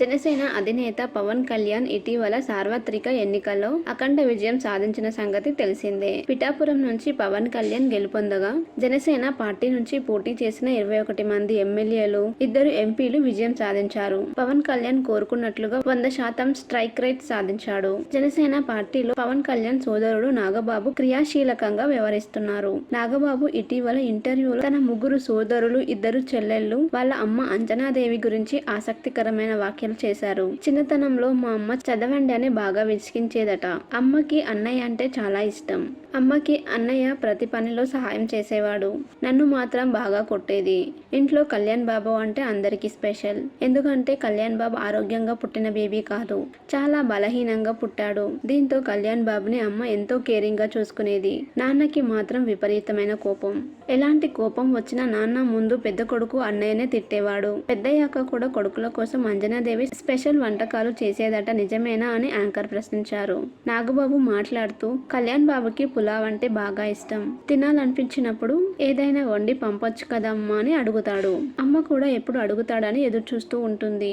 జనసేన అధినేత పవన్ కళ్యాణ్ ఇటీవల సార్వత్రిక ఎన్నికల్లో అఖండ విజయం సాధించిన సంగతి తెలిసిందే. పిఠాపురం నుంచి పవన్ కళ్యాణ్ గెలుపొందగా జనసేన పార్టీ నుంచి పోటీ చేసిన ఇరవై ఒకటి మంది ఎమ్మెల్యేలు ఇద్దరు ఎంపీలు విజయం సాధించారు. పవన్ కళ్యాణ్ కోరుకున్నట్లుగా వంద శాతం స్ట్రైక్ రేట్ సాధించాడు. జనసేన పార్టీలో పవన్ కళ్యాణ్ సోదరుడు నాగబాబు క్రియాశీలకంగా వ్యవహరిస్తున్నారు. నాగబాబు ఇటీవల ఇంటర్వ్యూలో తన ముగ్గురు సోదరులు ఇద్దరు చెల్లెళ్ళు వాళ్ళ అమ్మ అంజనాదేవి గురించి ఆసక్తికరమైన వాక్యం వ్యాఖ్యలు చేశారు. చిన్నతనంలో మా అమ్మ చదవండి అని బాగా విసిగించేదట. అమ్మకి అన్నయ్య అంటే చాలా ఇష్టం. అమ్మకి అన్నయ్య ప్రతి పనిలో సహాయం చేసేవాడు. నన్ను మాత్రం బాగా కొట్టేది. ఇంట్లో కళ్యాణ్ బాబు అంటే అందరికీ స్పెషల్. ఎందుకంటే కళ్యాణ్ బాబు ఆరోగ్యంగా పుట్టిన బేబీ కాదు. చాలా బలహీనంగా పుట్టాడు. దీంతో కళ్యాణ్ బాబుని అమ్మ ఎంతో కేరింగ్గా చూసుకునేది. నాన్నకి మాత్రం విపరీతమైన కోపం. ఎలాంటి కోపం వచ్చినా నాన్న ముందు పెద్ద కొడుకు అన్నయ్యనే తిట్టేవాడు. పెద్దయ్యాక కూడా కొడుకుల కోసం అంజనాదేవి స్పెషల్ వంటకాలు చేసేదట నిజమేనా అని యాంకర్ ప్రశ్నించారు. నాగబాబు మాట్లాడుతూ కళ్యాణ్ బాబుకి పులావ్ అంటే బాగా ఇష్టం. తినాలనిపించినప్పుడు ఏదైనా వండి పంపొచ్చు కదమ్మా అని అడుగుతాడు. అమ్మ కూడా ఎప్పుడు అడుగుతాడని ఎదురు చూస్తూ ఉంటుంది.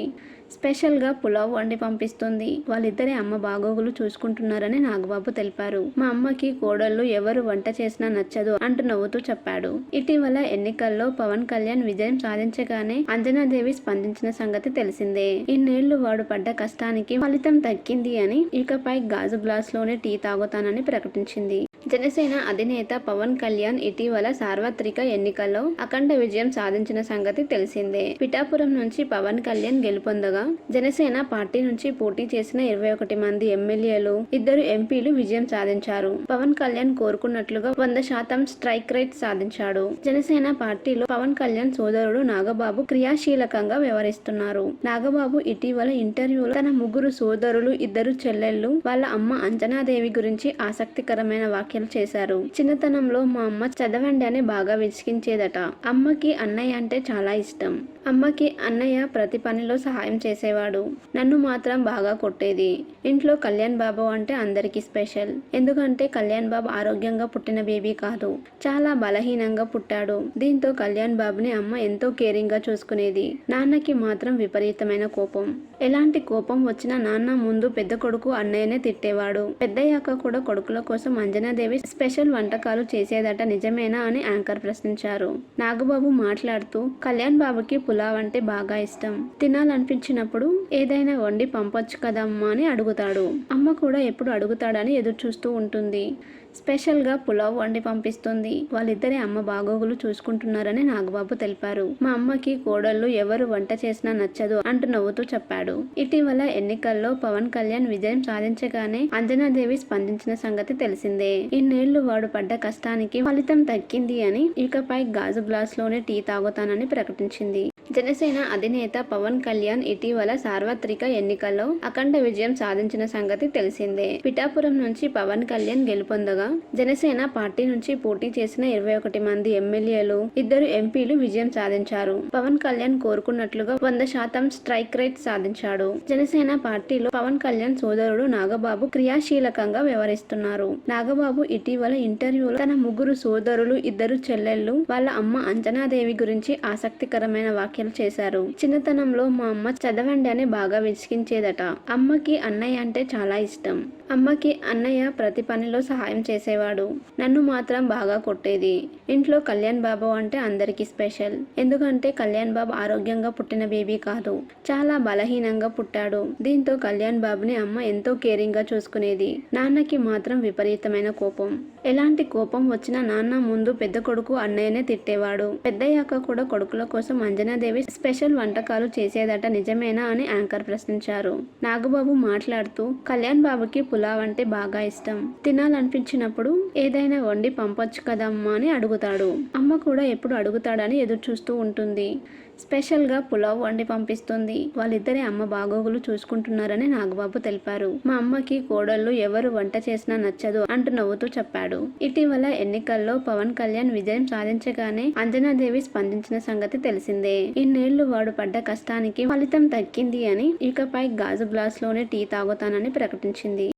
స్పెషల్గా పులావ్ వండి పంపిస్తుంది. వాళ్ళిద్దరే అమ్మ బాగోగులు చూసుకుంటున్నారని నాగబాబు తెలిపారు. మా అమ్మకి కోడళ్ళు ఎవరు వంట చేసినా నచ్చదు అంటూ నవ్వుతూ చెప్పాడు. ఇటీవల ఎన్నికల్లో పవన్ కళ్యాణ్ విజయం సాధించగానే అంజనాదేవి స్పందించిన సంగతి తెలిసిందే. ఇన్నేళ్ళు వాడు పడ్డ కష్టానికి ఫలితం తగ్గింది అని ఇకపై గాజు గ్లాస్లోనే టీ తాగుతానని ప్రకటించింది. జనసేన అధినేత పవన్ కళ్యాణ్ ఇటీవల సార్వత్రిక ఎన్నికల్లో అఖండ విజయం సాధించిన సంగతి తెలిసిందే. పిఠాపురం నుంచి పవన్ కళ్యాణ్ గెలుపొందగా జనసేన పార్టీ నుంచి పోటీ చేసిన ఇరవై ఒకటి మంది ఎమ్మెల్యేలు ఇద్దరు ఎంపీలు విజయం సాధించారు. పవన్ కళ్యాణ్ కోరుకున్నట్లుగా వంద శాతం స్ట్రైక్ రేట్ సాధించాడు. జనసేన పార్టీలో పవన్ కళ్యాణ్ సోదరుడు నాగబాబు క్రియాశీలకంగా వ్యవహరిస్తున్నారు. నాగబాబు ఇటీవల ఇంటర్వ్యూలో తన ముగ్గురు సోదరులు ఇద్దరు చెల్లెళ్ళు వాళ్ళ అమ్మ అంజనాదేవి గురించి ఆసక్తికరమైన వాక్యం వ్యాఖ్యలు చేశారు. చిన్నతనంలో మా అమ్మ చదవండి అని బాగా విసిగించేదట. అమ్మకి అన్నయ్య అంటే చాలా ఇష్టం. అమ్మకి అన్నయ్య ప్రతి పనిలో సహాయం చేసేవాడు. నన్ను మాత్రం బాగా కొట్టేది. ఇంట్లో కళ్యాణ్ బాబు అంటే అందరికీ స్పెషల్. ఎందుకంటే కళ్యాణ్ బాబు ఆరోగ్యంగా పుట్టిన బేబీ కాదు. చాలా బలహీనంగా పుట్టాడు. దీంతో కళ్యాణ్ బాబుని అమ్మ ఎంతో కేరింగ్గా చూసుకునేది. నాన్నకి మాత్రం విపరీతమైన కోపం. ఎలాంటి కోపం వచ్చినా నాన్న ముందు పెద్ద కొడుకు అన్నయ్యనే తిట్టేవాడు. పెద్దయ్యాక కూడా కొడుకుల కోసం అంజనాదేవి స్పెషల్ వంటకాలు చేసేదట నిజమేనా అని యాంకర్ ప్రశ్నించారు. నాగబాబు మాట్లాడుతూ కళ్యాణ్ బాబుకి పులావ్ అంటే బాగా ఇష్టం. తినాలనిపించినప్పుడు ఏదైనా వండి పంపొచ్చు కదమ్మా అని అడుగుతాడు. అమ్మ కూడా ఎప్పుడు అడుగుతాడని ఎదురు చూస్తూ ఉంటుంది. స్పెషల్గా పులావ్ వండి పంపిస్తుంది. వాళ్ళిద్దరి అమ్మ బాగోగులు చూసుకుంటున్నారని నాగబాబు తెలిపారు. మా అమ్మకి కోడళ్ళు ఎవరు వంట చేసినా నచ్చదు అంటూ నవ్వుతూ చెప్పాడు. ఇటీవల ఎన్నికల్లో పవన్ కళ్యాణ్ విజయం సాధించగానే అంజనాదేవి స్పందించిన సంగతి తెలిసిందే. ఇన్నేళ్ళు వాడు పడ్డ కష్టానికి ఫలితం దక్కింది అని ఇకపై గాజు గ్లాస్లోనే టీ తాగుతానని ప్రకటించింది. జనసేన అధినేత పవన్ కళ్యాణ్ ఇటీవల సార్వత్రిక ఎన్నికల్లో అఖండ విజయం సాధించిన సంగతి తెలిసిందే. పిఠాపురం నుంచి పవన్ కళ్యాణ్ గెలుపొందగా జనసేన పార్టీ నుంచి పోటీ చేసిన ఇరవై ఒకటి మంది ఎమ్మెల్యేలు ఇద్దరు ఎంపీలు విజయం సాధించారు. పవన్ కళ్యాణ్ కోరుకున్నట్లుగా వంద శాతం స్ట్రైక్ రేట్ సాధించాడు. జనసేన పార్టీలో పవన్ కళ్యాణ్ సోదరుడు నాగబాబు క్రియాశీలకంగా వ్యవహరిస్తున్నారు. నాగబాబు ఇటీవల ఇంటర్వ్యూలో తన ముగ్గురు సోదరులు ఇద్దరు చెల్లెళ్ళు వాళ్ళ అమ్మ అంజనాదేవి గురించి ఆసక్తికరమైన వాక్యం వ్యాఖ్యలు చేశారు. చిన్నతనంలో మా అమ్మ చదవండి అని బాగా విసిగించేదట. అమ్మకి అన్నయ్య అంటే చాలా ఇష్టం. అమ్మకి అన్నయ్య ప్రతి పనిలో సహాయం చేసేవాడు. నన్ను మాత్రం బాగా కొట్టేది. ఇంట్లో కళ్యాణ్ బాబు అంటే అందరికీ స్పెషల్. ఎందుకంటే కళ్యాణ్ బాబు ఆరోగ్యంగా పుట్టిన బేబీ కాదు. చాలా బలహీనంగా పుట్టాడు. దీంతో కళ్యాణ్ బాబుని అమ్మ ఎంతో కేరింగ్గా చూసుకునేది. నాన్నకి మాత్రం విపరీతమైన కోపం. ఎలాంటి కోపం వచ్చినా నాన్న ముందు పెద్ద కొడుకు అన్నయ్యనే తిట్టేవాడు. పెద్దయ్యాక కూడా కొడుకుల కోసం అంజనాదేవి స్పెషల్ వంటకాలు చేసేదట నిజమేనా అని యాంకర్ ప్రశ్నించారు. నాగబాబు మాట్లాడుతూ కళ్యాణ్ బాబుకి పులావ్ అంటే బాగా ఇష్టం. తినాలనిపించినప్పుడు ఏదైనా వండి పంపొచ్చు కదమ్మా అని అడుగుతాడు. అమ్మ కూడా ఎప్పుడు అడుగుతాడని ఎదురు చూస్తూ ఉంటుంది. స్పెషల్గా పులావ్ వండి పంపిస్తుంది. వాళ్ళిద్దరే అమ్మ బాగోగులు చూసుకుంటున్నారని నాగబాబు తెలిపారు. మా అమ్మకి కోడళ్ళు ఎవరు వంట చేసినా నచ్చదు అంటూ నవ్వుతూ చెప్పాడు. ఇటీవల ఎన్నికల్లో పవన్ కళ్యాణ్ విజయం సాధించగానే అంజనాదేవి స్పందించిన సంగతి తెలిసిందే. ఇన్నేళ్ళు వాడు పడ్డ కష్టానికి ఫలితం తగ్గింది అని ఇకపై గాజు గ్లాస్లోనే టీ తాగుతానని ప్రకటించింది.